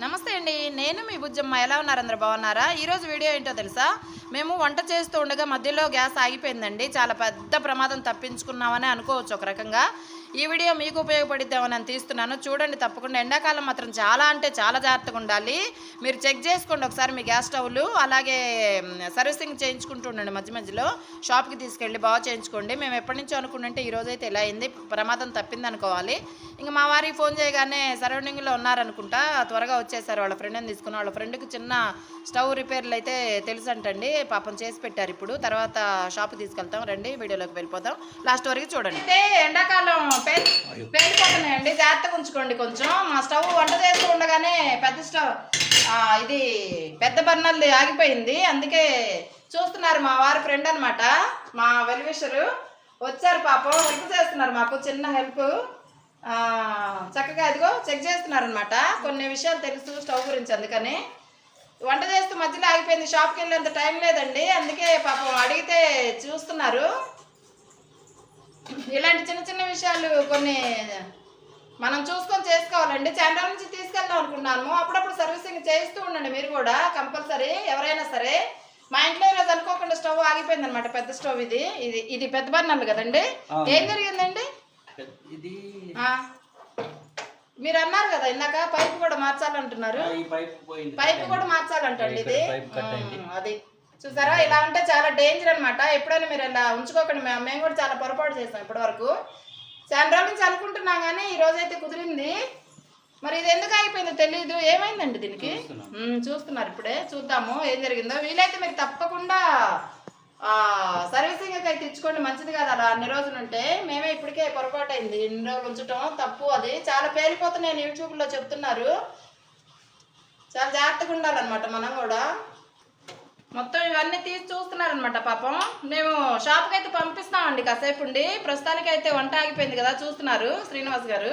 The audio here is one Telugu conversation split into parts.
నమస్తే అండి. నేను మీ బుజ్జమ్మ. ఎలా ఉన్నారు అందరు? బాగున్నారా? ఈరోజు వీడియో ఏంటో తెలుసా? మేము వంట చేస్తూ ఉండగా మధ్యలో గ్యాస్ ఆగిపోయిందండి. చాలా పెద్ద ప్రమాదం తప్పించుకున్నామని అనుకోవచ్చు ఒక రకంగా. ఈ వీడియో మీకు ఉపయోగపడిద్దామని నేను తీస్తున్నాను. చూడండి తప్పకుండా. ఎండాకాలం మాత్రం చాలా అంటే చాలా జాగ్రత్తగా ఉండాలి. మీరు చెక్ చేసుకోండి ఒకసారి మీ గ్యాస్ స్టవ్లు అలాగే సర్వీసింగ్ చేయించుకుంటూ ఉండండి మధ్య మధ్యలో. షాప్కి తీసుకెళ్ళి బాగా చేయించుకోండి. మేము ఎప్పటి నుంచో అనుకుంటుంటే ఈరోజైతే ఇలా అయింది. ప్రమాదం తప్పింది అనుకోవాలి ఇంకా మా వారికి ఫోన్ చేయగానే సరౌండింగ్లో ఉన్నారనుకుంటా. త్వరగా వచ్చేసారు వాళ్ళ ఫ్రెండ్ని తీసుకుని. వాళ్ళ ఫ్రెండ్కి చిన్న స్టవ్ రిపేర్లు అయితే తెలుసు అంటండి పాపం చేసి పెట్టారు ఇప్పుడు. తర్వాత షాప్ తీసుకెళ్తాం. రండి వీడియోలోకి వెళ్ళిపోతాం లాస్ట్ వరకు చూడండి. అయితే ఎండాకాలం పేలిపోతున్నాయండి జాగ్రత్తగా ఉంచుకోండి కొంచెం. మా స్టవ్ వంట చేస్తూ ఉండగానే పెద్ద స్టవ్ ఇది పెద్ద బర్నర్ది ఆగిపోయింది. అందుకే చూస్తున్నారు మా వారి ఫ్రెండ్ అనమాట మా వెలివిషరు. వచ్చారు పాపం. హెల్ప్ చేస్తున్నారు మాకు. చిన్న హెల్ప్. చక్కగా ఇదిగో చెక్ చేస్తున్నారు అనమాట కొన్ని విషయాలు తెలుసు స్టవ్ గురించి అందుకని. వంట చేస్తూ మధ్యలో ఆగిపోయింది. షాప్కి వెళ్ళేంత టైం లేదండి. అందుకే పాపం అడిగితే చూస్తున్నారు. ఇలాంటి చిన్న చిన్న విషయాలు కొన్ని మనం చూసుకొని చేసుకోవాలండి. చాలా నుంచి తీసుకెళ్దాం అనుకున్నాను అప్పుడప్పుడు సర్వీసింగ్ చేస్తూ ఉండండి మీరు కూడా కంపల్సరీ. ఎవరైనా సరే మా ఇంట్లో ఈరోజు అనుకోకుండా స్టవ్ ఆగిపోయింది అనమాట పెద్ద స్టవ్ ఇది. ఇది ఇది పెద్ద బర్నర్లు కదండి. ఏం జరిగిందండి. మీరు అన్నారు కదా ఇందాక పైపు కూడా మార్చాలంటున్నారు. పైప్ కూడా మార్చాలంటండి ఇది. అది. చూసారా? ఇలా ఉంటే చాలా డేంజర్ అన్నమాట. ఎప్పుడైనా మీరు ఇలా ఉంచుకోకండి మేము మేము కూడా చాలా పొరపాటు చేస్తాం ఇప్పటి వరకు చాలా రోజుల నుంచి అనుకుంటున్నాం కానీ ఈ రోజు అయితే కుదిరింది. మరి ఇది ఎందుకు అయిపోయిందో తెలియదు ఏమైందండి దీనికి? చూస్తున్నారు ఇప్పుడే. చూద్దాము ఏం జరిగిందో. వీలైతే మీరు తప్పకుండా సర్వీసింగ్ అయితే ఇచ్చుకోండి. మంచిది కాదు అలా అన్ని రోజులు ఉంటే. మేమే ఇప్పటికే పొరపాటు అయింది ఇన్ని రోజులు ఉంచటం తప్పు అది. చాలా పేలిపోతున్నాయి యూట్యూబ్లో చెప్తున్నారు. చాలా జాగ్రత్తగా ఉండాలన్నమాట మనం కూడా. మొత్తం ఇవన్నీ తీసి చూస్తున్నారనమాట పాపం. మేము షాప్కి అయితే పంపిస్తామండి కాసేపు ఉండి. ప్రస్తుతానికి అయితే వంట ఆగిపోయింది కదా చూస్తున్నారు శ్రీనివాస్ గారు.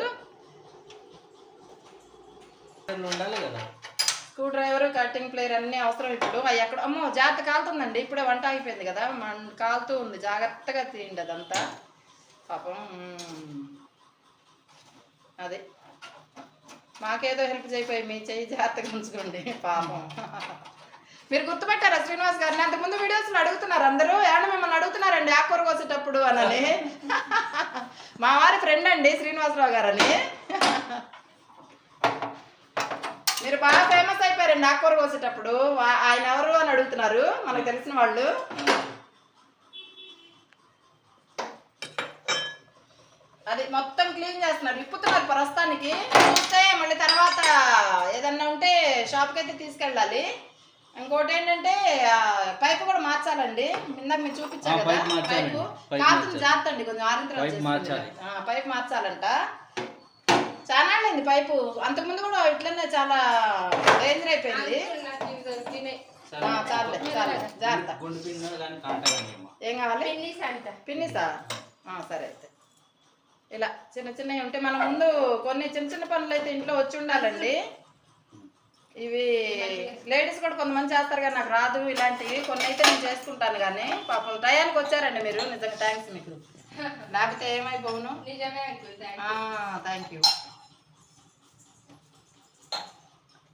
స్క్రూ డ్రైవర్ కటింగ్ ప్లేయర్ అన్నీ అవసరం ఇప్పుడు. అవి ఎక్కడ అమ్మో జాగ్రత్త కాలుతుందండి. ఇప్పుడే వంట అయిపోయింది కదా మన కాలుతూ ఉంది. జాగ్రత్తగా తీయండి అదంతా. పాపం. అదే. మాకేదో హెల్ప్ చేయిపోయి మీ చెయ్యి జాగ్రత్తగా ఉంచుకోండి. పాపం. మీరు గుర్తుపెట్టారా శ్రీనివాస్ గారిని? అంతకుముందు వీడియోస్లో అడుగుతున్నారు. అందరూ ఏమన్నా మిమ్మల్ని అడుగుతున్నారండి? ఆకుకూర కోసేటప్పుడు అనని. మా వారి ఫ్రెండ్ అండి శ్రీనివాసరావు గారని మీరు బాగా ఫేమస్ అయిపోయారండి ఆకుకూర కోసేటప్పుడు ఆయన ఎవరు అని అడుగుతున్నారు? మనకు తెలిసిన వాళ్ళు. అది మొత్తం క్లీన్ చేస్తున్నారు. విప్పుతున్నారు ప్రస్తుతానికి. చూస్తే మళ్ళీ తర్వాత ఏదన్నా ఉంటే షాప్కి అయితే తీసుకెళ్ళాలి. ఇంకోటి ఏంటంటే పైపు కూడా మార్చాలండి. ఇందాక మీరు చూపించారు ఆ, కదా పైపు. జాగ్రత్త అండి కొంచెం ఆరిన తర్వాత పైపు చేసుకోండి. మార్చాలి. ఆ, పైపు మార్చాలంట. చాలా అయింది పైపు. అంతకుముందు కూడా ఇట్లనే చాలా డేంజర్ అయిపోయింది. ఆ, చాలే చాలే జాగ్రత్త. ఏం కావాలి? పిన్నిసా ఆ, సరే అయితే. ఇలా చిన్న చిన్నవి ఉంటే మనం ముందు కొన్ని చిన్న చిన్న పనులు అయితే ఇంట్లో వచ్చి ఉండాలండి. ఇవి లేడీస్ కూడా కొంతమంది చేస్తారు కానీ నాకు రాదు ఇలాంటివి. కొన్ని అయితే నేను చేసుకుంటాను కానీ పాపం టయానికి వచ్చారండి మీరు. నిజంగా థ్యాంక్స్ మీకు. లేకపోతే ఏమైపోవును? థ్యాంక్ యూ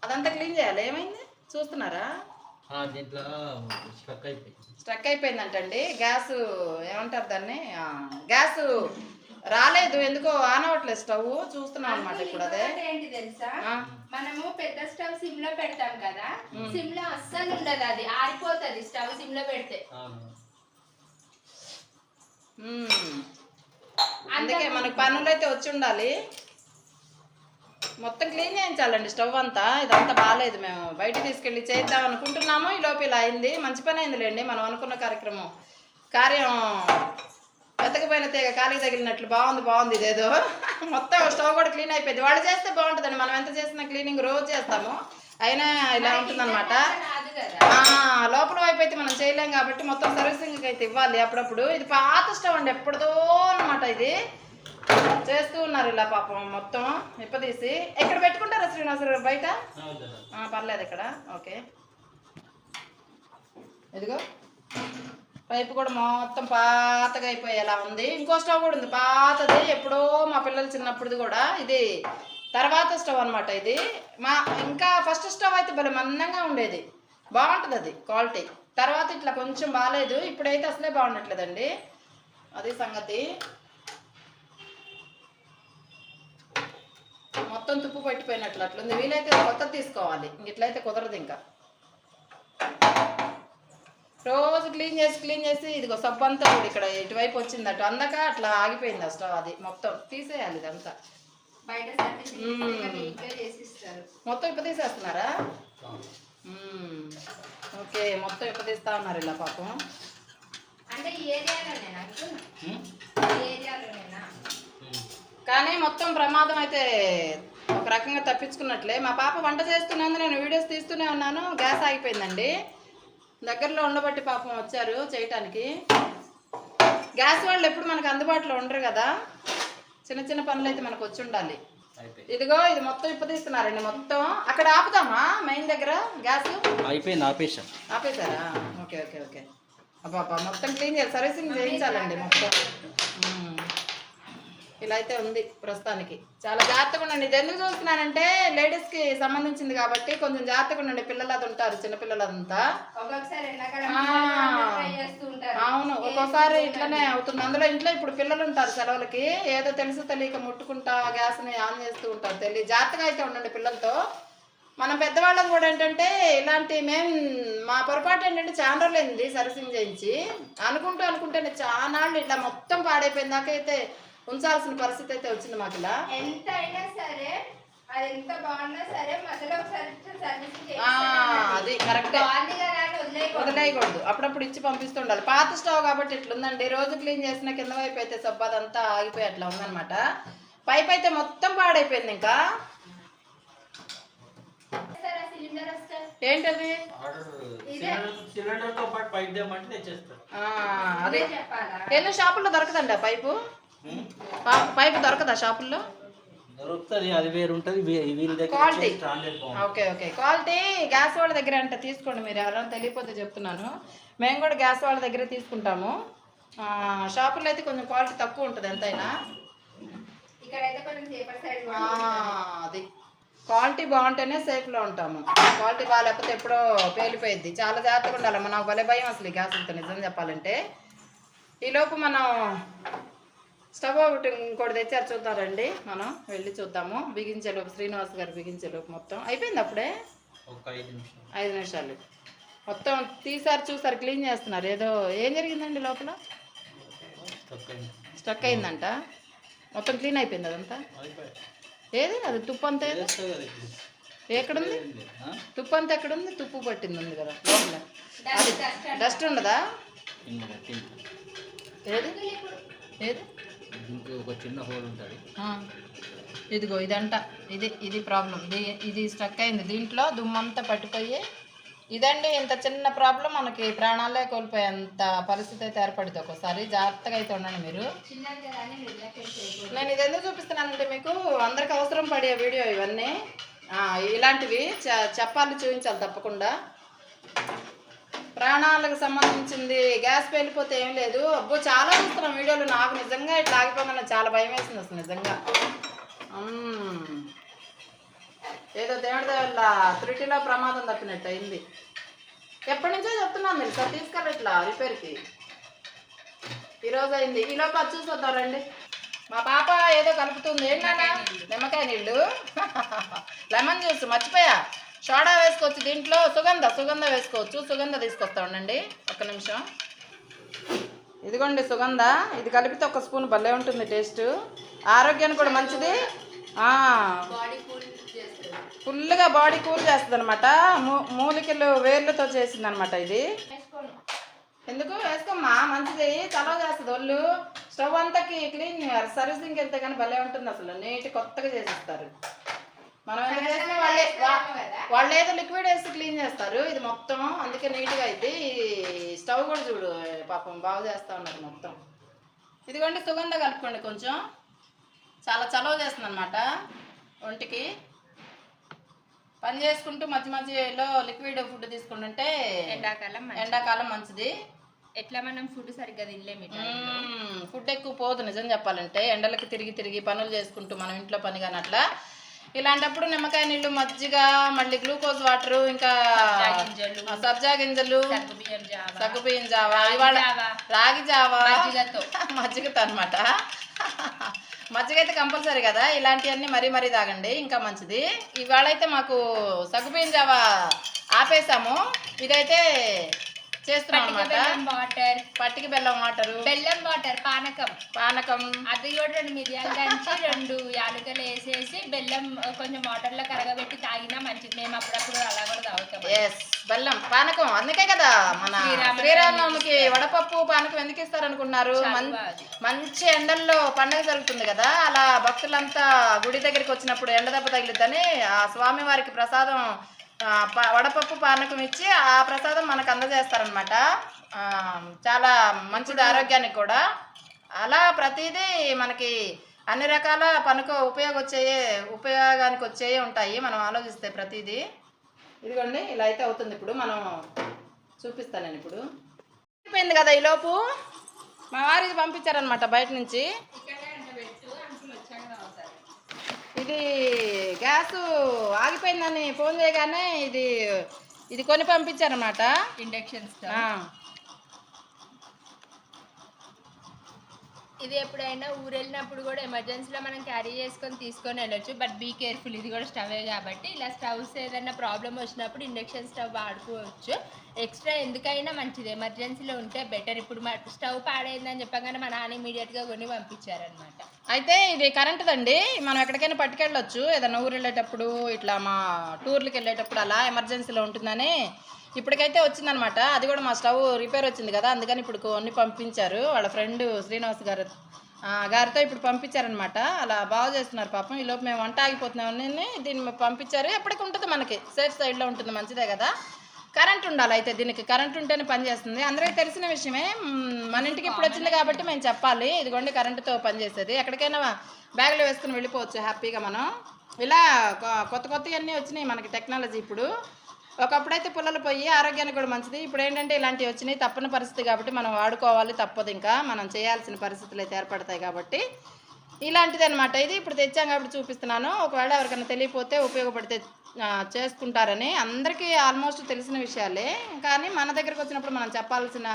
అదంతా క్లీన్ చేయాలి. ఏమైంది? చూస్తున్నారా? దీంట్లో స్ట్రక్ అయిపోయింది. స్ట్రక్ అయిపోయిందంటండి. గ్యాస్ ఏమంటారు దాన్ని? ఆ, గ్యాస్ రాలేదు. ఎందుకో ఆన్ అవ్వట్లేదు స్టవ్. చూస్తున్నాం అనమాట ఇప్పుడు అదే. ఏంటి తెలుసా? ఆ, మనము పెద్ద స్టవ్ సిమ్లో పెడతాం కదా సిమ్లో అస్సలు ఉండదు అది ఆరిపోతది స్టవ్ సిమ్లో పెడితే. అందుకే మనకి పనులు అయితే వచ్చి ఉండాలి. మొత్తం క్లీన్ చేయించాలండి స్టవ్ అంతా ఇదంతా బాగాలేదు మేము. బయట తీసుకెళ్ళి చేద్దాం అనుకుంటున్నాము ఈ లోపు ఇలా అయింది. మంచి పని అయిందిలేండి మనం అనుకున్న కార్యక్రమం కార్యం వెతకపోయిన తీగ కాలికి తగిలినట్లు బాగుంది బాగుంది ఇదేదో. మొత్తం స్టవ్ కూడా క్లీన్ అయిపోయింది. వాళ్ళు చేస్తే బాగుంటుందండి. మనం ఎంత చేసినా క్లీనింగ్ రోజు చేస్తాము. అయినా ఇలా ఉంటుందన్నమాట. లోపల వైపు అయితే మనం చేయలేం కాబట్టి మొత్తం సర్వీసింగ్ అయితే ఇవ్వాలి అప్పుడప్పుడు. ఇది పాత స్టవ్ అండి ఎప్పుడుదో అనమాట ఇది. చేస్తూ ఉన్నారు ఇలా పాపం మొత్తం ఇప్పదీసి ఎక్కడ పెట్టుకుంటారా శ్రీనివాసరావు బయట? పర్లేదు ఇక్కడ. ఓకే. ఇదిగో. పైపు కూడా మొత్తం పాతగా అయిపోయేలా ఉంది. ఇంకో స్టవ్ కూడా ఉంది. పాతది. ఎప్పుడో మా పిల్లలు చిన్నప్పుడుది కూడా ఇది తర్వాత స్టవ్ అనమాట ఇది. మా ఇంకా ఫస్ట్ స్టవ్ అయితే భలే మందంగా ఉండేది. బాగుంటుంది అది క్వాలిటీ. తర్వాత ఇట్లా కొంచెం బాగాలేదు ఇప్పుడైతే అసలే బాగుండట్లేదండి. అది సంగతి. మొత్తం తుప్పు పట్టిపోయినట్లు అట్లుంది. వీలైతే కొత్త తీసుకోవాలి. ఇంక ఇట్లయితే కుదరదు ఇంకా. రోజు క్లీన్ చేసి క్లీన్ చేసి ఇదిగో సబ్బు అంతా కూడా ఇక్కడ ఇటువైపు వచ్చింది అటు అందక అట్లా ఆగిపోయింది స్టవ్ అది. మొత్తం తీసేయాలి ఇదంతా. మొత్తం ఇప్ప తీసేస్తున్నారా. ఓకే మొత్తం ఇప్ప తీస్తా ఉన్నారు ఇలా పాపం. కానీ మొత్తం ప్రమాదం అయితే ఒక రకంగా తప్పించుకున్నట్లే. మా పాప వంట చేస్తున్నందు నేను వీడియోస్ తీస్తూనే ఉన్నాను. గ్యాస్ ఆగిపోయిందండి. దగ్గరలో ఉండబట్టి పాపం వచ్చారు చేయటానికి. గ్యాస్ వాళ్ళు ఎప్పుడు మనకు అందుబాటులో ఉండరు కదా. చిన్న చిన్న పనులు అయితే మనకు వచ్చి ఉండాలి. ఇదిగో ఇది మొత్తం ఇప్పదీస్తున్నారండి మొత్తం. అక్కడ ఆపుదామా మెయిన్ దగ్గర గ్యాస్? అయిపోయింది ఆపేసాం ఆపేశారా? Okay okay okay. అబ్బా మొత్తం క్లీన్ చేయాలి. సర్వీసింగ్ చేయించాలండి మొత్తం. ఇలా అయితే ఉంది ప్రస్తుతానికి. చాలా జాగ్రత్తగా ఉండండి. ఇది ఎందుకు చూస్తున్నానంటే లేడీస్కి సంబంధించింది కాబట్టి కొంచెం జాగ్రత్తగా ఉండండి. పిల్లలు అది ఉంటారు చిన్నపిల్లలు అదంతా ఒక్కొక్కసారి ఎండాకాలం ఆ. ట్రై చేస్తూ ఉంటారు అవును. ఒక్కోసారి ఇట్లనే అవుతుంది. అందులో ఇంట్లో ఇప్పుడు పిల్లలు ఉంటారు సెలవులకి. ఏదో తెలుసు తెలియక ముట్టుకుంటా గ్యాస్ని ఆన్ చేస్తూ ఉంటారు తెలియ జాగ్రత్తగా అయితే ఉండండి పిల్లలతో. మనం పెద్దవాళ్ళం కూడా ఏంటంటే ఇలాంటి మేము మా పొరపాటు ఏంటంటే చాలా రోజులైంది సర్వీసింగ్ చేయించి అనుకుంటూ అనుకుంటేనే చాలా ఇట్లా మొత్తం పాడైపోయిన దాకా అయితే ఉంచాల్సిన పరిస్థితి అయితే వచ్చింది మాకు ఇలా ఎంత అయినా సరే అది ఎంత బాగున్నా సరే మధ్యలో ఒకసారి సర్వీసింగ్ ఆ, అది కరెక్టే. వదిలేయకూడదు. అప్పుడప్పుడు ఇచ్చి పంపిస్తుండాలి. పాత స్టవ్ కాబట్టి ఇట్లుందండి. రోజు క్లీన్ చేసిన కింద వైపు అయితే సబ్బు అదంతా ఆగిపోయి అట్లా ఉందన్నమాట. పైప్ అయితే మొత్తం పాడైపోయింది ఇంకా. ఏంటది? అదే. ఎన్నో షాపుల్లో దొరకదండి ఆ పైపు? పైపు దొరకదా షాపుల్లో? దొరుకుతుంది అది వేరు ఉంటుంది వీళ్ళ దగ్గర బాగుంటుంది ఓకే ఓకే. క్వాలిటీ గ్యాస్ వాళ్ళ దగ్గర అంటే తీసుకోండి మీరు ఎవరైనా తెలియకపోతే చెప్తున్నాను. మేము కూడా గ్యాస్ వాళ్ళ దగ్గర తీసుకుంటాము. ఆ, షాపుల్లో అయితే కొంచెం క్వాలిటీ తక్కువ ఉంటుంది ఎంతైనా. ఇక్కడైతే కొంచెం సేపర్ సైడ్ ఆ, అది. క్వాలిటీ బాగుంటేనే సేఫ్లో ఉంటాము. క్వాలిటీ బాగాలేకపోతే ఎప్పుడో పేలిపోయిద్ది. చాలా జాగ్రత్తగా ఉండాలి. నాకు భలే భయం అసలు ఈ గ్యాసులతో నిజం చెప్పాలంటే. ఈలోపు మనం స్టవ్ ఒకటి ఇంకోటి తెచ్చారు చూద్దారండి మనం వెళ్ళి చూద్దాము. బిగించేలోపు శ్రీనివాస్ గారు బిగించేలోపు మొత్తం. అయిపోయింది అప్పుడే? ఐదు నిమిషాలు. ఐదు నిమిషాలు. మొత్తం తీసారు చూసారు క్లీన్ చేస్తున్నారు. ఏదో ఏం జరిగిందండి లోపల? స్టక్ అయిందంట. మొత్తం క్లీన్ అయిపోయింది అదంతా? ఏది? అది తుప్పు అంతా ఏది? ఎక్కడుంది? తుప్పు అంతా ఎక్కడుంది? తుప్పు పట్టింది ఉంది కదా. లోపల. డస్ట్ ఉండదా. ఏది? ఏది? ఒక చిన్న హోల్ ఉంటుంది. ఇదిగో ఇదంట. ఇది ఇది ప్రాబ్లం. ఇది ఇది స్టక్ అయింది. దీంట్లో దుమ్మంతా పట్టిపోయి ఇదండి ఇంత చిన్న ప్రాబ్లం. మనకి ప్రాణాలే కోల్పోయేంత పరిస్థితి అయితే ఏర్పడింది ఒకసారి జాగ్రత్తగా అయితే ఉండండి మీరు. నేను ఇది ఎందుకు చూపిస్తున్నానంటే మీకు అందరికి అవసరం పడే వీడియో ఇవన్నీ. ఇలాంటివి చ- చెప్పాలి చూపించాలి తప్పకుండా. ప్రాణాలకు సంబంధించింది. గ్యాస్ పేలిపోతే ఏం లేదు. అబ్బో చాలా చూస్తున్నాం వీడియోలు. నాకు నిజంగా ఇట్లా ఆగిపోగానే చాలా భయం వేసింది అసలు నిజంగా. ఏదో దేవుడి వల్ల త్రుటిలో ప్రమాదం తప్పినట్టు అయింది. ఎప్పటి నుంచో చెప్తున్నాను మీరు సార్ తీసుకెళ్ళి ఇట్లా రిపేర్కి. ఈరోజు అయింది. ఈలోపు అది చూసి రండి. మా పాప ఏదో కలుపుతుంది. ఏంటన్నా? నిమ్మకాయ నీళ్ళు. Lemon juice. మర్చిపోయా? సోడా వేసుకోవచ్చు దీంట్లో సుగంధ సుగంధ వేసుకోవచ్చు. సుగంధ తీసుకొస్తా ఉండండి. ఒక్క నిమిషం. ఇదిగోండి సుగంధ. ఇది కలిపితే ఒక స్పూన్ భలే ఉంటుంది టేస్ట్. ఆరోగ్యానికి కూడా మంచిది. ఫుల్గా బాడీ కూల్ చేస్తుంది. అనమాట మూలికలు వేర్లతో చేసింది అనమాట ఇది ఎందుకు? వేసుకోమ్మా. మంచిది. చలవ చేస్తుంది ఒళ్ళు. స్టవ్ అంతాకి క్లీన్ సర్వీసింగ్ వెళ్తే కానీ భలే ఉంటుంది అసలు. నీట్ కొత్తగా చేసిస్తారు. మనం ఎంత చేసినా వాళ్ళే వాళ్ళు ఏదో లిక్విడ్ వేసి క్లీన్ చేస్తారు. ఇది మొత్తం అందుకే నీట్గా అయితే ఈ స్టవ్ కూడా చూడు పాపం బాగా చేస్తా ఉన్నారు మొత్తం. ఇదిగోండి సుగంధ కలుపుకోండి కొంచెం. చాలా చలవ చేస్తుంది అనమాట ఒంటికి. పని చేసుకుంటూ మధ్య మధ్యలో లిక్విడ్ ఫుడ్ తీసుకుంటుంటే ఎండాకాలం మంచిది. ఎండాకాలం మంచిది. ఎట్లా మనం ఫుడ్ సరిగ్గా తినలేము. ఫుడ్ ఎక్కువ పోదు నిజం చెప్పాలంటే. ఎండలకి తిరిగి తిరిగి పనులు చేసుకుంటూ మనం ఇంట్లో పని కానీ అట్లా ఇలాంటప్పుడు నిమ్మకాయ నీళ్ళు మజ్జిగ మళ్ళీ గ్లూకోజ్ వాటర్ ఇంకా సబ్జా గింజలు. సగ్గుబియ్యం జావ ఇవాళ. రాగి జావా మజ్జిగతో. మజ్జిగతో అనమాట మజ్జిగ అయితే కంపల్సరీ కదా ఇలాంటివన్నీ మరీ మరీ తాగండి ఇంకా మంచిది ఇవాళ అయితే మాకు సగ్గుబియ్యం జావా ఆపేసాము ఇదైతే చేస్తున్నాం అనమాట బెల్లం వాటర్. పట్టికి బెల్లం వాటరు. బెల్లం వాటర్ పానకం. పానకం. అది కూడా రెండు మిరియాలు దంచి రెండు యాలకులు వేసేసి బెల్లం కొంచెం వాటర్లో కరగబెట్టి తాగినా మంచిది. మేము అప్పుడప్పుడు అలా కూడా తాగుతాం ఎస్ బెల్లం పానకం అందుకే కదా మన శ్రీరామనవమికి వడపప్పు పానకం ఎందుకు ఇస్తారు అనుకున్నారు మన్- చలువ అది. మంచి ఎండల్లో పండగ జరుగుతుంది కదా అలా భక్తులంతా గుడి దగ్గరికి వచ్చినప్పుడు ఎండ దెబ్బ తగిలిద్దని ఆ స్వామి వారికి ప్రసాదం వడపప్పు పానకం ఇచ్చి ఆ ప్రసాదం మనకు అందజేస్తారనమాట చాలా మంచిది ఆరోగ్యానికి కూడా. అలా ప్రతిదీ మనకి అన్ని రకాల పనుకు ఉపయోగ వచ్చేయే ఉపయోగానికి వచ్చేయే ఉంటాయి. మనం ఆలోచిస్తే ప్రతిదీ. ఇదిగోండి ఇలా అయితే అవుతుంది ఇప్పుడు. మనం చూపిస్తాను నేను ఇప్పుడు. అయిపోయింది కదా ఈలోపు మా వారికి పంపించారనమాట బయట నుంచి. ఇది గ్యాస్ ఆగిపోయిందని ఫోన్ చేయగానే ఇది ఇది కొని పంపించారనమాట ఇండక్షన్ స్టవ్. ఇది ఎప్పుడైనా ఊరు వెళ్ళినప్పుడు కూడా ఎమర్జెన్సీలో మనం క్యారీ చేసుకొని తీసుకొని వెళ్ళొచ్చు. బట్ బీ కేర్ఫుల్ ఇది కూడా స్టవే కాబట్టి. ఇలా స్టవ్స్ ఏదైనా ప్రాబ్లం వచ్చినప్పుడు ఇండక్షన్ స్టవ్ వాడుకోవచ్చు. ఎక్స్ట్రా ఎందుకైనా మంచిది. ఎమర్జెన్సీలో ఉంటే బెటర్. ఇప్పుడు మా స్టవ్ పాడైందని చెప్పగానే మా నాన్న ఇమీడియట్గా కొని పంపించారనమాట అయితే ఇది కరెంటుదండి. మనం ఎక్కడికైనా పట్టుకెళ్ళొచ్చు. ఏదైనా ఊరు వెళ్ళేటప్పుడు ఇట్లా మా టూర్లకు వెళ్ళేటప్పుడు అలా ఎమర్జెన్సీలో ఉంటుందని. ఇప్పటికైతే వచ్చిందనమాట. అది కూడా మా స్టవ్ రిపేర్ వచ్చింది కదా అందుకని ఇప్పుడు కొన్ని పంపించారు. వాళ్ళ ఫ్రెండ్ శ్రీనివాస్ గారు గారితో ఇప్పుడు పంపించారనమాట. అలా బాగా చేస్తున్నారు పాపం. ఈ లోపు మేము వంట ఆగిపోతున్నామని దీన్ని పంపించారు. ఎప్పటికి ఉంటుంది మనకి. సేఫ్ సైడ్లో ఉంటుంది. మంచిదే కదా. కరెంట్ ఉండాలి అయితే దీనికి. కరెంట్ ఉంటేనే పనిచేస్తుంది అందరికీ తెలిసిన విషయమే. మన ఇంటికి ఇప్పుడు వచ్చింది కాబట్టి మేము చెప్పాలి. ఇదిగోండి కరెంటుతో పనిచేసేది ఎక్కడికైనా బ్యాగ్లో వేసుకుని వెళ్ళిపోవచ్చు హ్యాపీగా మనం. ఇలా కొత్త కొత్తవన్నీ వచ్చినాయి మనకి టెక్నాలజీ ఇప్పుడు. ఒకప్పుడైతే పుల్లలు పోయి ఆరోగ్యానికి కూడా మంచిది. ఇప్పుడు ఏంటంటే ఇలాంటివి వచ్చినాయి. తప్పని పరిస్థితి కాబట్టి మనం వాడుకోవాలి. తప్పదు ఇంకా. మనం చేయాల్సిన పరిస్థితులు అయితే ఏర్పడతాయి కాబట్టి. ఇలాంటిది అనమాట ఇది ఇప్పుడు తెచ్చాం కాబట్టి చూపిస్తున్నాను. ఒకవేళ ఎవరికైనా తెలియపోతే ఉపయోగపడితే చేసుకుంటారని అందరికీ ఆల్మోస్ట్ తెలిసిన విషయాలే. కానీ మన దగ్గరకు వచ్చినప్పుడు మనం చెప్పాల్సిన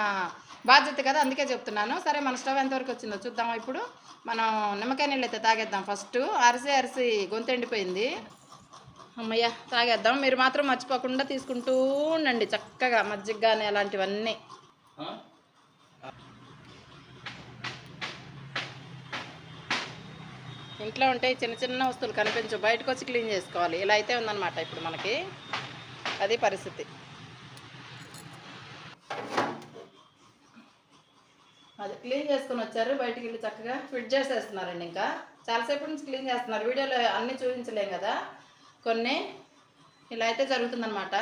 బాధ్యత కదా అందుకే చెప్తున్నాను. సరే మన స్టవ్ ఎంతవరకు వచ్చిందో చూద్దాం ఇప్పుడు. మనం నిమ్మకాయ నీళ్ళు అయితే తాగేద్దాం ఫస్ట్. అరిసి అరిసి గొంతు ఎండిపోయింది. అమ్మయ్య తాగేద్దాం. మీరు మాత్రం మర్చిపోకుండా తీసుకుంటూ ఉండండి చక్కగా మజ్జిగ కానీ అలాంటివన్నీ. ఇంట్లో ఉంటే చిన్న చిన్న వస్తువులు కనిపించు బయటకు వచ్చి క్లీన్ చేసుకోవాలి. ఇలా అయితే ఉందన్నమాట ఇప్పుడు మనకి. అది పరిస్థితి. అది క్లీన్ చేసుకుని వచ్చారు. బయటికి వెళ్ళి చక్కగా ఫిట్ చేసేస్తున్నారండి ఇంకా. చాలాసేపు నుంచి క్లీన్ చేస్తున్నారు. వీడియోలో అన్నీ చూపించలేం కదా. కొన్ని. ఇలా అయితే జరుగుతుందన్నమాట.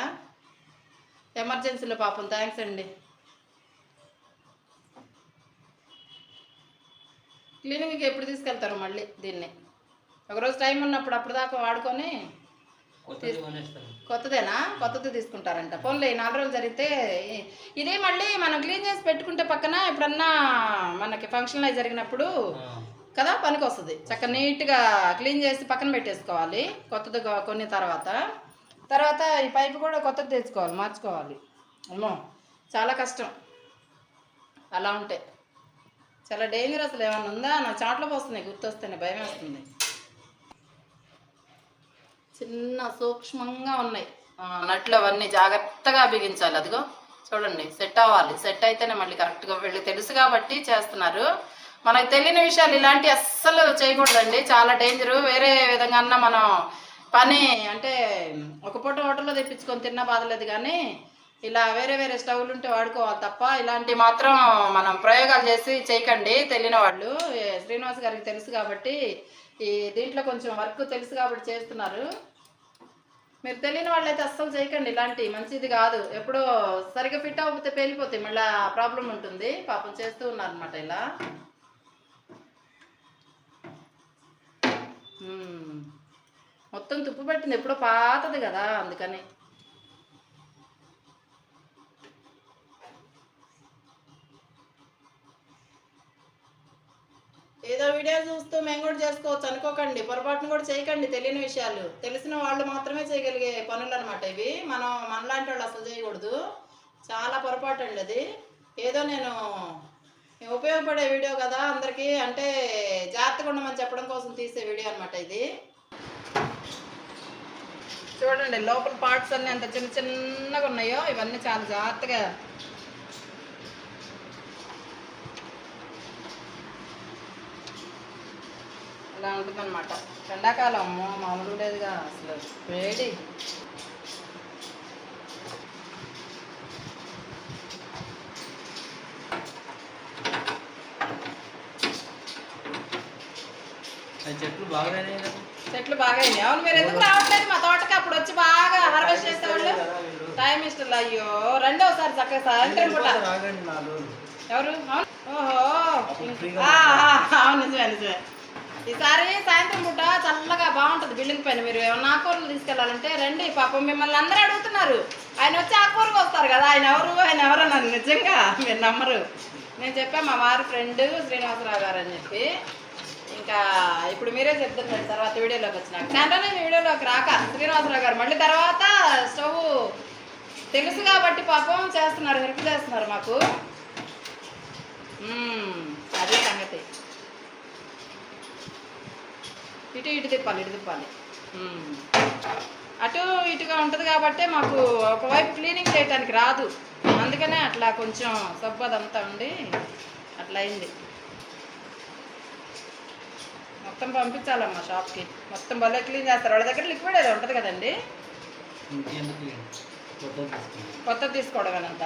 ఎమర్జెన్సీలో పాపం. థ్యాంక్స్ అండి. క్లీనింగ్కి ఎప్పుడు తీసుకెళ్తారు మళ్ళీ దీన్ని? ఒకరోజు టైం ఉన్నప్పుడు అప్పుడు దాకా వాడుకొని కొత్తదేనా? కొత్తది తీసుకుంటారంట. పోన్లే ఈ నాలుగు రోజులు జరిగితే ఇదే మళ్ళీ మనం క్లీన్ చేసి పెట్టుకుంటే పక్కన ఎప్పుడన్నా మనకి ఫంక్షన్ అయి జరిగినప్పుడు. కదా? పనికి వస్తుంది. చక్క నీట్గా క్లీన్ చేసి పక్కన పెట్టేసుకోవాలి. కొత్తది కొన్ని తర్వాత. తర్వాత ఈ పైపు కూడా కొత్తది తెచ్చుకోవాలి మార్చుకోవాలి. అమ్మో చాలా కష్టం. అలా ఉంటే. చాలా డేంజర్ అసలు ఏమన్నా ఉందా? నా చాట్లో పోస్తున్నాయి గుర్తొస్తున్నాయి భయం వేస్తుంది చిన్న సూక్ష్మంగా ఉన్నాయి. నట్లు అవన్నీ జాగ్రత్తగా బిగించాలి. అదిగో చూడండి సెట్ అవ్వాలి. సెట్ అయితేనే మళ్ళీ కరెక్ట్గా వీళ్ళకి తెలుసు కాబట్టి చేస్తున్నారు. మనకు తెలియని విషయాలు ఇలాంటి అస్సలు చేయకూడదండి. చాలా డేంజరు. వేరే విధంగా మనం పని అంటే ఒక పూట హోటల్లో తెప్పించుకొని తిన్న బాధలేదు కానీ ఇలా వేరే వేరే స్టవ్లు ఉంటే వాడుకోవాలి తప్ప ఇలాంటి మాత్రం మనం ప్రయోగాలు చేసి చేయకండి తెలియని వాళ్ళు. శ్రీనివాస్ గారికి తెలుసు కాబట్టి ఈ దీంట్లో కొంచెం వర్క్ తెలుసు కాబట్టి చేస్తున్నారు. మీరు తెలియని వాళ్ళైతే అస్సలు చేయకండి. ఇలాంటి మంచిది కాదు. ఎప్పుడో సరిగ్గా ఫిట్ అవ్వకపోతే పేలిపోతే మళ్ళీ ప్రాబ్లం ఉంటుంది. పాపం చేస్తూ ఉన్నారనమాట ఇలా. మొత్తం తుప్పు పట్టింది. ఎప్పుడో పాతది కదా అందుకని. ఏదో వీడియో చూస్తూ మేము కూడా చేసుకోవచ్చు. అనుకోకండి. పొరపాటును కూడా చేయకండి. తెలియని విషయాలు. తెలిసిన వాళ్ళు మాత్రమే చేయగలిగే పనులు అనమాట ఇవి. మనం మనలాంటి వాళ్ళు అసలు చేయకూడదు. చాలా పొరపాటు అండి అది. ఏదో నేను ఉపయోగపడే వీడియో కదా అందరికీ. అంటే జాగ్రత్తగా ఉండమని చెప్పడం కోసం తీసే వీడియో అనమాట ఇది. చూడండి లోపల పార్ట్స్ అన్నీ ఎంత చిన్న చిన్నగా ఉన్నాయో ఇవన్నీ చాలా జాగ్రత్తగా ఇలా ఉంటుందన్నమాట. ఎండాకాలం అమ్మో మామూలు లేదుగా అసలు. వేడి అది చెట్లు బాగా అయింది అవును మీరు ఎందుకు రావట్లేదు? మా తోటకి అప్పుడు వచ్చి బాగా హార్వెస్ట్ చేసేవాళ్ళు. టైం ఇష్టం అయ్యో రెండో ఒకసారి చక్కగా సాయంత్రం పూట. ఎవరు? అవును. ఓహో. అవును నిజమే నిజమే. ఈసారి సాయంత్రం పూట చల్లగా బాగుంటుంది బిల్డింగ్ పైన. మీరు ఏమన్నా ఆకుకూరలు తీసుకెళ్ళాలంటే రండి. పాపం మిమ్మల్ని అందరూ అడుగుతున్నారు. ఆయన వచ్చి ఆకుకూరకు వస్తారు కదా. ఆయన ఎవరు? ఆయన ఎవరు అన్నారు? నిజంగా మీరు నమ్మరు. నేను చెప్పాను మా వారి ఫ్రెండ్ శ్రీనివాసరావు గారు అని చెప్పి. ఇంకా ఇప్పుడు మీరే చెప్తున్నారు తర్వాత వీడియోలోకి వచ్చినాక. నేను నేను వీడియోలోకి రాక శ్రీనివాసరావు గారు. మళ్ళీ తర్వాత స్టవ్ తెలుసు కాబట్టి పాపం చేస్తున్నారు హెల్ప్ చేస్తున్నారు మాకు. అదే సంగతి. ఇటు ఇటు తిప్పాలి ఇటు తిప్పాలి. అటు ఇటుగా ఉంటుంది కాబట్టి మాకు ఒకవైపు క్లీనింగ్ చేయటానికి రాదు. అందుకనే అట్లా కొంచెం సబ్బదంతా ఉండి అట్లా అయింది. మొత్తం పంపించాలమ్మా షాప్కి. మొత్తం భలే క్లీన్ చేస్తారు. వాళ్ళ దగ్గర లిక్విడ్ ఏదో ఉంటుంది కదండి? కొత్త తీసుకోవడమేనంట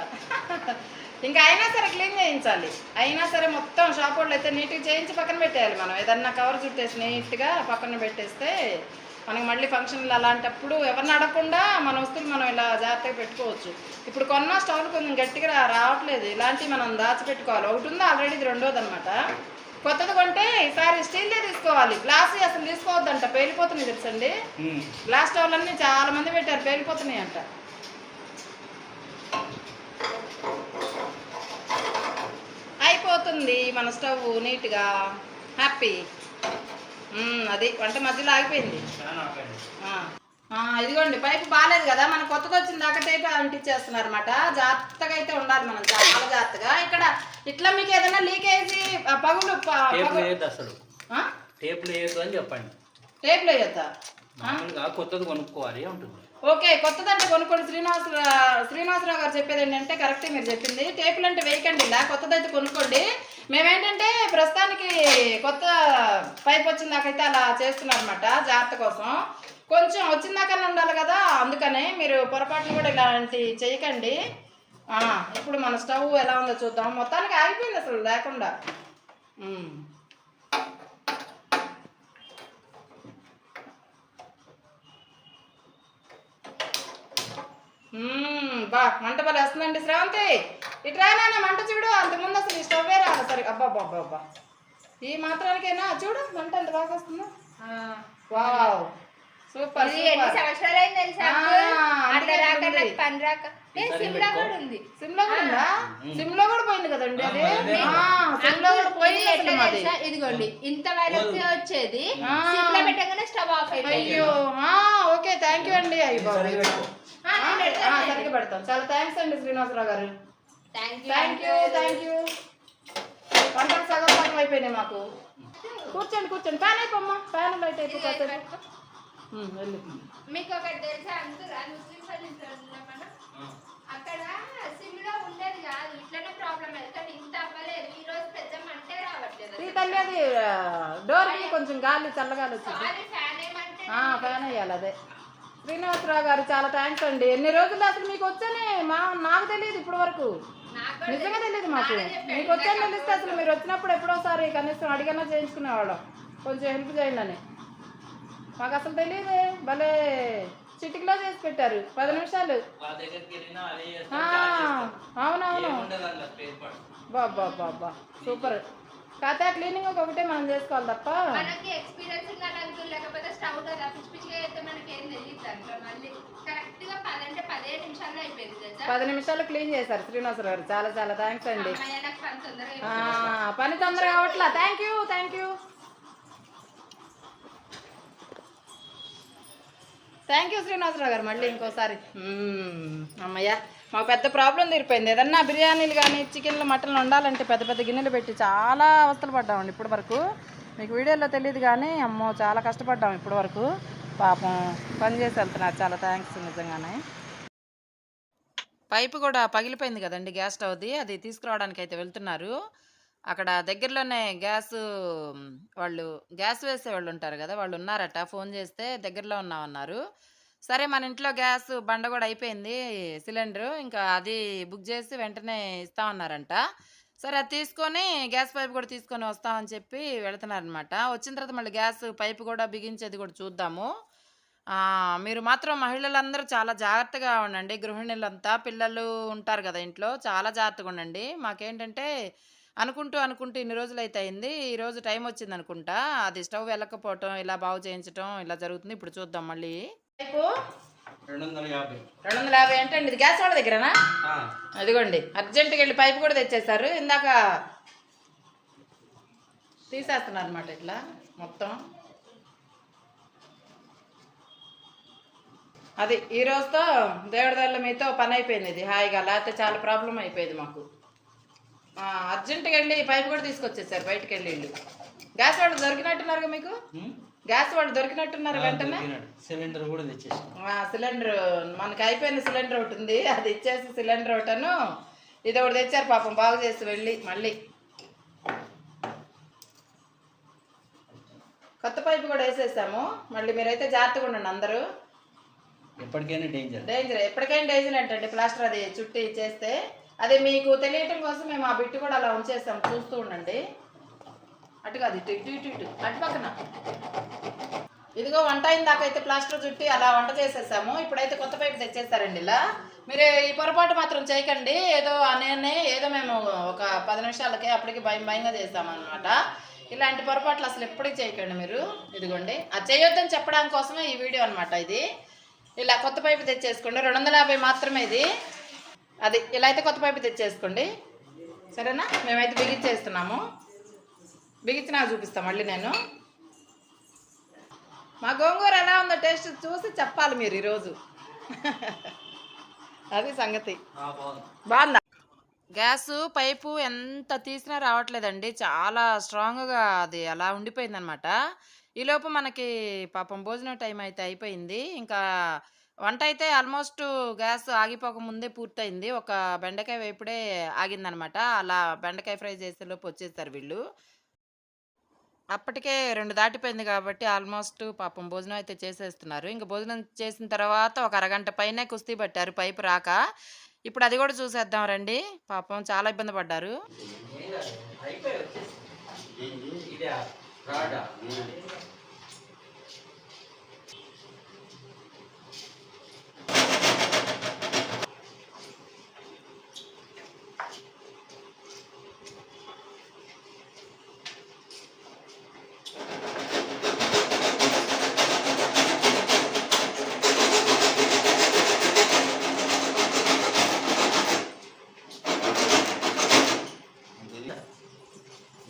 ఇంకా అయినా సరే క్లీన్ చేయించాలి. అయినా సరే మొత్తం షాప్ వాళ్ళు అయితే నీట్గా చేయించి పక్కన పెట్టేయాలి మనం. ఏదన్నా కవర్ చుట్టేసి నీట్గా పక్కన పెట్టేస్తే మనకి మళ్ళీ ఫంక్షన్లు అలాంటప్పుడు ఎవరిని అడగకుండా మన వస్తువులు మనం ఇలా జాగ్రత్తగా పెట్టుకోవచ్చు. ఇప్పుడు కొన్న స్టవ్లు కొంచెం గట్టిగా రావట్లేదు. ఇలాంటివి మనం దాచిపెట్టుకోవాలి. ఒకటి ఉంది? ఆల్రెడీ ఇది రెండోది అనమాట కొత్తది కొంటే ఈసారి స్టీల్దే తీసుకోవాలి. గ్లాస్ అసలు తీసుకోవద్దంట. పేలిపోతున్నాయి తెలుసండి? గ్లాస్ స్టవ్లన్నీ చాలా మంది పెట్టారు. పేలిపోతున్నాయి అంట అయిపోతుంది మన స్టవ్ నీట్గా. హ్యాపీ. అది వంట మధ్యలో ఆగిపోయింది. ఇదిగోండి పైపు బాగాలేదు కదా మన కొత్తది వచ్చిన దాకా టైప్ అంటించేస్తున్నారు అనమాట జాగ్రత్తగా అయితే ఉండాలి మనం చాలా జాగ్రత్తగా. ఇక్కడ ఇట్లా మీకు ఏదైనా లీకేజీ పగులు అసలు. అని చెప్పండి. కొత్తది కొనుక్కోవాలి ఉంటుంది ఓకే కొత్తదంటే కొనుక్కోండి. శ్రీనివాస శ్రీనివాసరావు గారు చెప్పేది ఏంటంటే కరెక్టే మీరు చెప్పింది. టేపులు అంటే వేయకండి ఇలా కొత్తదైతే కొనుక్కోండి. మేమేంటంటే ప్రస్తుతానికి కొత్త పైప్ వచ్చిన దాకైతే అలా చేస్తున్నాం అనమాట జాగ్రత్త కోసం. కొంచెం వచ్చిన దాకన్నా ఉండాలి కదా అందుకనే మీరు పొరపాటును కూడా ఇలాంటి చేయకండి. ఇప్పుడు మన స్టవ్ ఎలా ఉందో చూద్దాం. మొత్తానికి ఆగిపోయింది అసలు లేకుండా. బా మంట బలి వస్తుందండి శ్రావంతి. ఇటు రానా మంట చూడు. అంతకుముందు అసలు ఈ స్టవ్వే రాదు సరే అబ్బా అబ్బా అబ్బా అబ్బా. ఈ మాత్రానికైనా? చూడు మంట ఎంత బాగా వస్తుందో. వావ్. సూపర్ ఇది ఎన్ని సంవత్సరాలు అయింది తెలుసా అట్లా రాక. నాకు పని రాక. సిమ్లా. కూడా ఉంది. సిమ్లో కూడా ఉందా? సిమ్లో కూడా పోయింది కదండి అది? సిమ్లో కూడా పోయింది తెలుసా? ఇదిగోండి వచ్చేది. సిమ్లో పెట్టగానే స్టవ్ ఆఫ్ అయిపోయింది. అయ్యో ఆ, ఓకే థ్యాంక్ యూ అండి అయ్యో బాబు. సరిగ్గా పెడతాం. చాలా థ్యాంక్స్ అండి శ్రీనివాసరావు గారు. థ్యాంక్ యూ థ్యాంక్ యూ సగం సగం అయిపోయినాయి మాకు. కూర్చోండి కూర్చోండి. ఫ్యాన్ అయిపోమ్మా ఫ్యాన్ లైట్ అయిపో కాసేపు. ఉమ్, వెళ్ళు మీకు ఒకటి తెలుసా? అంకుల్ ఆ ముస్లిం సర్వీస్ మనం. అక్కడ సిమ్లో ఉండేది కాదు. ఇట్లనే ప్రాబ్లం కానీ ఇంత అవ్వలేదు. ఈ రోజు పెద్ద మంటే రావట్లేదు ఈ తల్లి అది డోర్కి కొంచెం గాలి చల్లగాలి వచ్చింది. ఫ్యాన్ ఏమంటే ఫ్యాన్ వేయాలి అదే. శ్రీనివాసరావు గారు చాలా థ్యాంక్స్ అండి. ఎన్ని రోజులు అసలు మీకు వచ్చని? మా నాకు తెలియదు ఇప్పటి వరకు. నాకు కూడా నిజంగా తెలియదు. మాకు. మీకు వచ్చని తెలిస్తే అసలు మీరు వచ్చినప్పుడు ఎప్పుడోసారి కనీసం అడిగన్నా చేయించుకునేవాళ్ళం. కొంచెం హెల్ప్ చేయండి అని. మాకు అసలు తెలియదు భలే చిటికలో చేసి పెట్టారు. పది నిమిషాలు. అవునవును. బాబా బాబా సూపర్. కాకపోతే క్లీనింగ్ ఒకటే మనం చేసుకోవాలి తప్ప. మనకి ఎక్స్పీరియన్స్ లేకపోతే స్టవ్ కదా పిచ్చి పిచ్చిగా అయితే మనకి ఏం తెలియదు మళ్ళీ. కరెక్ట్గా పది అంటే పదిహేను నిమిషాల్లో అయిపోయింది తెలుసా? పది నిమిషాలు క్లీన్ చేశారు శ్రీనివాసరావు గారు. చాలా చాలా థ్యాంక్స్ అండి. పని తొందరగా అవట్లా thank you thank you thank you Srinivasarao గారు. మళ్ళీ ఇంకోసారి. అమ్మయ్యా అమ్మయ్య మాకు పెద్ద ప్రాబ్లం తీరిపోయింది. ఏదన్నా బిర్యానీలు కానీ చికెన్లు మటన్లు ఉండాలంటే పెద్ద పెద్ద గిన్నెలు పెట్టి చాలా అవస్థలు పడ్డామండి ఇప్పటి వరకు. మీకు వీడియోలో తెలియదు కానీ అమ్మో చాలా కష్టపడ్డాం ఇప్పటి వరకు. పాపం పని చేసి వెళ్తున్నారు చాలా. థ్యాంక్స్ నిజంగానే. పైపు కూడా పగిలిపోయింది కదండి గ్యాస్ స్టవ్ది. అది తీసుకురావడానికి అయితే వెళ్తున్నారు. అక్కడ దగ్గరలోనే గ్యాస్ వాళ్ళు గ్యాస్ వేసే వాళ్ళు ఉంటారు కదా వాళ్ళు ఉన్నారట ఫోన్ చేస్తే దగ్గరలో ఉన్నామన్నారు. సరే మన ఇంట్లో గ్యాస్ బండ కూడా అయిపోయింది సిలిండర్ ఇంకా అది బుక్ చేసి వెంటనే ఇస్తామన్నారంట. సరే అది తీసుకొని గ్యాస్ పైప్ కూడా తీసుకొని వస్తామని చెప్పి వెళుతున్నారనమాట వచ్చిన తర్వాత మళ్ళీ గ్యాస్ పైపు కూడా బిగించేది కూడా చూద్దాము. మీరు మాత్రం మహిళలందరూ చాలా జాగ్రత్తగా ఉండండి గృహిణులంతా పిల్లలు ఉంటారు కదా ఇంట్లో చాలా జాగ్రత్తగా ఉండండి. మాకేంటంటే అనుకుంటూ అనుకుంటూ ఇన్ని రోజులు అయితే అయింది. ఈ రోజు టైం వచ్చింది అనుకుంటా. అది స్టవ్ వెళ్ళకపోవటం ఇలా బాగు చేయించడం ఇలా జరుగుతుంది. ఇప్పుడు చూద్దాం మళ్ళీ. రెండు వందల యాభై. అంటే ఇది గ్యాస్ వాళ్ళ దగ్గరనా? ఆ, అదిగోండి అర్జెంటుగా వెళ్ళి పైపు కూడా తెచ్చేసారు ఇందాక తీసేస్తున్నారు అనమాట ఇట్లా మొత్తం. అది ఈ రోజుతో దేవుడి మీతో పని అయిపోయింది ఇది హాయిగా. లేకపోతే చాలా ప్రాబ్లం అయిపోయేది మాకు. అర్జెంటుగా వెళ్ళి పైపు కూడా తీసుకొచ్చేసారు బయటికి వెళ్ళి వీళ్ళు గ్యాస్ వాళ్ళు దొరికినట్టున్నారుగా మీకు? గ్యాస్ వాళ్ళు దొరికినట్టున్నారు వెంటనే. సిలిండర్ కూడా తెచ్చేసాం సిలిండర్ మనకి అయిపోయిన సిలిండర్ ఒకటి ఉంది అది ఇచ్చేసి సిలిండర్ ఒకటను ఇది ఒకటి తెచ్చారు పాపం బాగు చేసి వెళ్ళి మళ్ళీ. కొత్త పైపు కూడా వేసేసాము మళ్ళీ మీరైతే జాగ్రత్తగా ఉండండి అందరూ. ఎప్పటికైనా డేంజర్. డేంజర్ ఎప్పటికైనా డేంజర్ ఏంటంటే ప్లాస్టర్ అది చుట్టి చేస్తే. అదే మీకు తెలియటం కోసం మేము ఆ బిట్టు కూడా అలా ఉంచేస్తాం చూస్తూ ఉండండి. అటు కాదు ఇటు ఇటు ఇటు ఇటు. అటు పక్కన. ఇదిగో వంట అయిన దాకా అయితే ప్లాస్టర్ చుట్టి అలా వంట చేసేసాము. ఇప్పుడైతే కొత్త పైపు తెచ్చేస్తారండి ఇలా. మీరు ఈ పొరపాటు మాత్రం చేయకండి. ఏదో అనే ఏదో మేము ఒక పది నిమిషాలకే అప్పటికి భయం భయంగా చేస్తామన్నమాట ఇలాంటి పొరపాట్లు అసలు ఎప్పటికీ చేయకండి మీరు. ఇదిగోండి. అది చేయొద్దని చెప్పడానికి కోసమే ఈ వీడియో అనమాట ఇది. ఇలా కొత్త పైపు తెచ్చేసుకోండి. రెండు వందల యాభై మాత్రమే ఇది. అది ఇలా అయితే కొత్త పైపు తెచ్చేసుకోండి. సరేనా? మేమైతే బిగించేస్తున్నాము. బిగించినా చూపిస్తాం మళ్ళీ నేను. మా గోంగూర ఎలా ఉందో టేస్ట్ చూసి చెప్పాలి మీరు ఈరోజు. అది సంగతి. బాగుంది. గ్యాస్ పైపు ఎంత తీసినా రావట్లేదండి. చాలా స్ట్రాంగ్గా అది అలా ఉండిపోయిందనమాట. ఈలోపు మనకి పాపం భోజనం టైం అయితే అయిపోయింది. ఇంకా వంట అయితే ఆల్మోస్ట్ గ్యాస్ ఆగిపోక ముందే పూర్తయింది. ఒక బెండకాయ వేపుడే ఆగిందనమాట. అలా బెండకాయ ఫ్రై చేసేలోపు వచ్చేస్తారు వీళ్ళు. అప్పటికే రెండు దాటిపోయింది కాబట్టి ఆల్మోస్ట్ పాపం భోజనం అయితే చేసేస్తున్నారు. ఇంకా భోజనం చేసిన తర్వాత ఒక అరగంట పైనే కుస్తీ పట్టారు పైపు రాక. ఇప్పుడు అది కూడా చూసేద్దాం రండి. పాపం చాలా ఇబ్బంది పడ్డారు ఇదే రాడా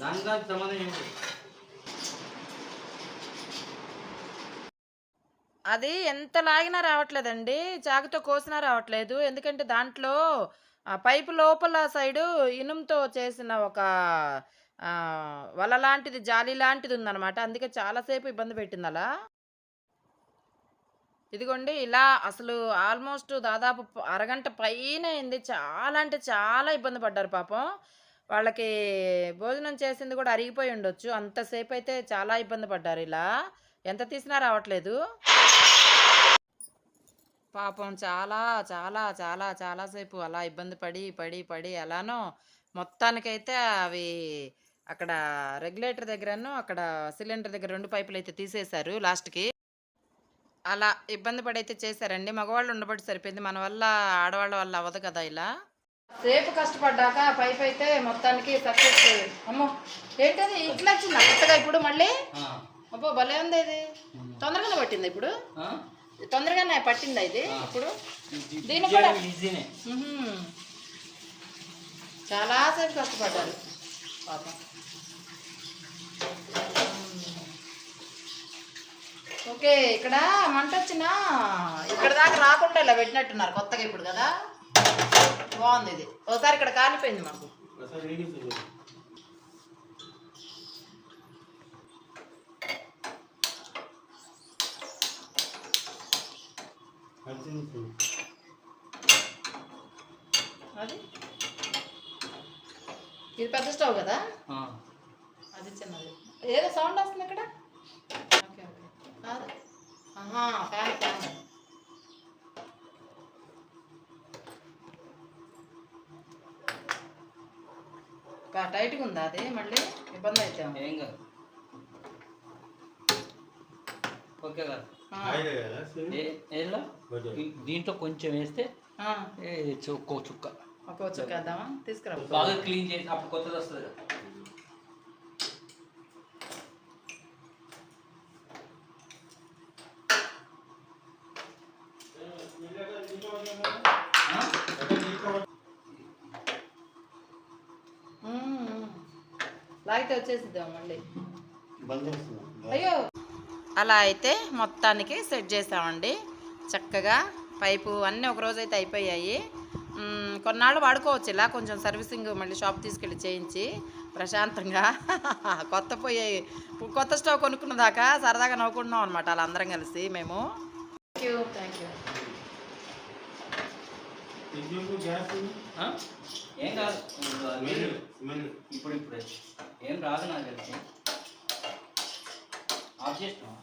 దానికి దానికి సంబంధం ఏంటి అది ఎంత లాగినా రావట్లేదండి. చాకుతో కోసినా రావట్లేదు. ఎందుకంటే దాంట్లో ఆ పైపు లోపల సైడు ఇనుముతో చేసిన ఒక వల లాంటిది జాలి లాంటిది ఉందన్నమాట. అందుకే చాలాసేపు ఇబ్బంది పెట్టింది అలా. ఇదిగోండి ఇలా అసలు ఆల్మోస్ట్ దాదాపు అరగంట పైన అయింది. చాలా అంటే చాలా ఇబ్బంది పడ్డారు పాపం. వాళ్ళకి భోజనం చేసింది కూడా అరిగిపోయి ఉండొచ్చు. అంతసేపు అయితే చాలా ఇబ్బంది పడ్డారు ఇలా. ఎంత తీసినా రావట్లేదు. పాపం చాలా చాలా చాలా చాలాసేపు అలా ఇబ్బంది పడి పడి పడి అలానో మొత్తానికైతే అవి అక్కడ రెగ్యులేటర్ దగ్గరను అక్కడ సిలిండర్ దగ్గర రెండు పైపులు అయితే తీసేశారు లాస్ట్కి. అలా ఇబ్బంది పడి అయితే చేశారండి. మగవాళ్ళు ఉండబట్టి సరిపోయింది. మన వల్ల ఆడవాళ్ళ వల్ల అవ్వదు కదా ఇలా. సేపు కష్టపడ్డాక పైప్ అయితే మొత్తానికి సక్సెస్ అమ్మో! ఏంటది? ఇట్లా వచ్చిందా? కొత్తగా ఇప్పుడు మళ్ళీ? అబ్బో! భలే ఉంది ఇది తొందరగానే పట్టింది ఇప్పుడు? ఆ? తొందరగానే పట్టిందా ఇది? ఇప్పుడు? చేయడం కూడా-. చాలాసేపు కష్టపడ్డారు. పాపం. ఓకే ఇక్కడ మంట వచ్చినా ఇక్కడ దాకా రాకుండా ఇలా పెట్టినట్టున్నారు కొత్తగా ఇప్పుడు కదా? బాగుంది ఇది. ఒకసారి ఇక్కడ కాలిపోయింది మాకు. అది? ఇది పెద్ద స్టవ్ కదా? అది చిన్నది. ఏదో సౌండ్ వస్తుంది ఇక్కడ? Okay okay. కాదు. ఆహా ఫ్యాన్ ఫ్యాన్. బా- టైట్గా ఉందా అది? మళ్ళీ ఇబ్బంది అయితే. ఏం కాదు. ఓకే కాదు. దీంట్లో కొంచెం వేస్తే ఆ, ఏ చుక్క చుక్క. ఒక వచ్చేద్దామా తీసుకురా. బాగా క్లీన్ చేసి అప్పుడు కొత్తది వస్తుంది కదా. లాగితే వచ్చేసిద్దాం మళ్ళీ. అయ్యో అలా అయితే మొత్తానికి సెట్ చేసామండి. చక్కగా పైపు అన్నీ ఒక రోజు అయితే అయిపోయాయి కొన్నాళ్ళు వాడుకోవచ్చు ఇలా కొంచెం సర్వీసింగ్ మళ్ళీ షాప్ తీసుకెళ్ళి చేయించి ప్రశాంతంగా కొత్త పొయ్యి కొత్త స్టవ్ కొనుక్కున్న దాకా సరదాగా నవ్వుకుంటున్నాం అనమాట అలా అందరం కలిసి మేము. థ్యాంక్ యూ థ్యాంక్ యూ ఆ? ఏం కాదు. ఇప్పుడు ఇప్పుడే ఏం రాదు నాకు తెలిసి. ఆఫ్ చేసినావా